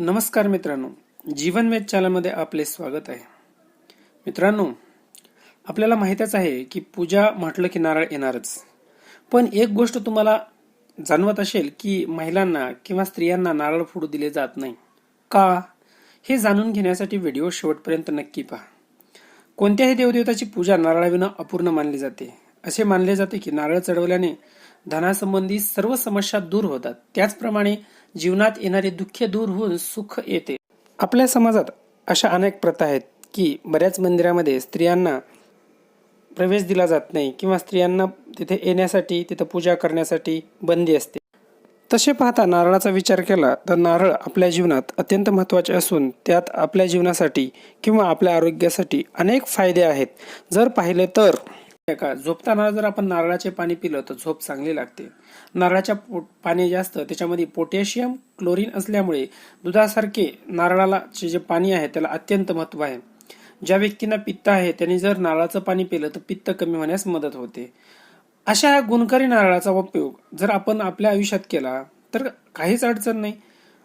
नमस्कार मित्रांनो. जीवन वेद चॅनलमध्ये आपले स्वागत आहे. मित्रांनो आपल्याला माहीतच आहे की पूजा म्हटलं की नारळ येणारच. पण एक गोष्ट तुम्हाला जाणवत असेल की महिलांना किंवा स्त्रियांना नारळ फोडू दिले जात नाही. का? हे जाणून घेण्यासाठी व्हिडिओ शेवटपर्यंत नक्की पहा. कोणत्याही देवदेवताची पूजा नारळाविना अपूर्ण मानली जाते. असे मानले जाते की नारळ चढवल्याने धनासंबंधी सर्व समस्या दूर होतात. त्याचप्रमाणे जीवनात येणारे दुःख दूर होऊन सुख येते. आपल्या समाजात अशा अनेक प्रथा आहेत की बऱ्याच मंदिरामध्ये स्त्रियांना प्रवेश दिला जात नाही किंवा स्त्रियांना तिथे येण्यासाठी तिथं पूजा करण्यासाठी बंदी असते. तसे पाहता नारळाचा विचार केला तर नारळ आपल्या जीवनात अत्यंत महत्त्वाचे असून त्यात आपल्या जीवनासाठी किंवा आपल्या आरोग्यासाठी अनेक फायदे आहेत. जर पाहिले तर का? झोपताना जर आपण नारळाचे पाणी पिलं तर झोप चांगली लागते. नारळाच्या पाणी जास्त त्याच्यामध्ये पोटॅशियम क्लोरीन असल्यामुळे दुधासारखे नारळाला जे पाणी आहे त्याला अत्यंत महत्त्व आहे. ज्या व्यक्तींना पित्त आहे त्यांनी जर नारळाचं पाणी पिलं तर पित्त कमी होण्यास मदत होते. अशा या गुणकारी नारळाचा उपयोग जर आपण आपल्या आयुष्यात केला तर काहीच अडचण नाही.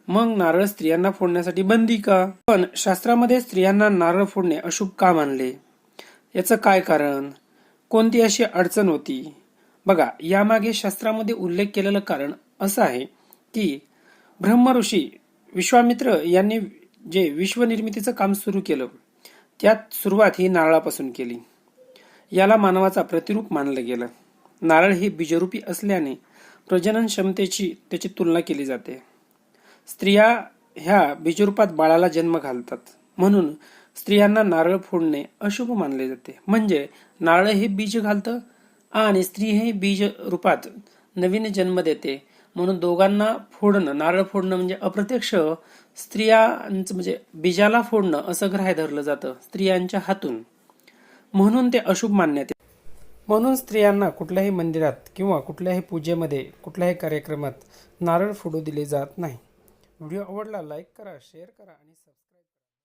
मग नारळ स्त्रियांना फोडण्यासाठी बंदी का? पण शास्त्रामध्ये स्त्रियांना नारळ फोडणे अशुभ का मानले याचं काय कारण? कोणती अशी अडचण होती? बघा यामागे शास्त्रामध्ये उल्लेख केलेलं कारण असं आहे की ब्रह्म ऋषी विश्वामित्र यांनी जे विश्वनिर्मितीचं काम सुरू केलं त्यात सुरुवात ही नारळापासून केली. याला मानवाचा प्रतिरूप मानलं गेलं. नारळ हे बीजरूपी असल्याने प्रजनन क्षमतेची त्याची तुलना केली जाते. स्त्रिया ह्या बीजरूपात बाळाला जन्म घालतात. म्हणून स्त्रियांना नारळ फोडणे अशुभ मानले जाते. म्हणजे नारळ हे बीज घालतं आणि स्त्री हे बीज रूपात नवीन जन्म देते. म्हणून दोघांना फोडणं नारळ फोडणं म्हणजे अप्रत्यक्ष स्त्रियांचं म्हणजे बीजाला फोडणं असं ग्राह्य धरलं जातं स्त्रियांच्या हातून. म्हणून ते अशुभ मानण्यात येते म्हणून स्त्रियांना कुठल्याही मंदिरात किंवा कुठल्याही पूजेमध्ये कुठल्याही कार्यक्रमात नारळ फोडू दिले जात नाही. व्हिडिओ आवडला लाईक करा शेअर करा आणि सबस्क्राईब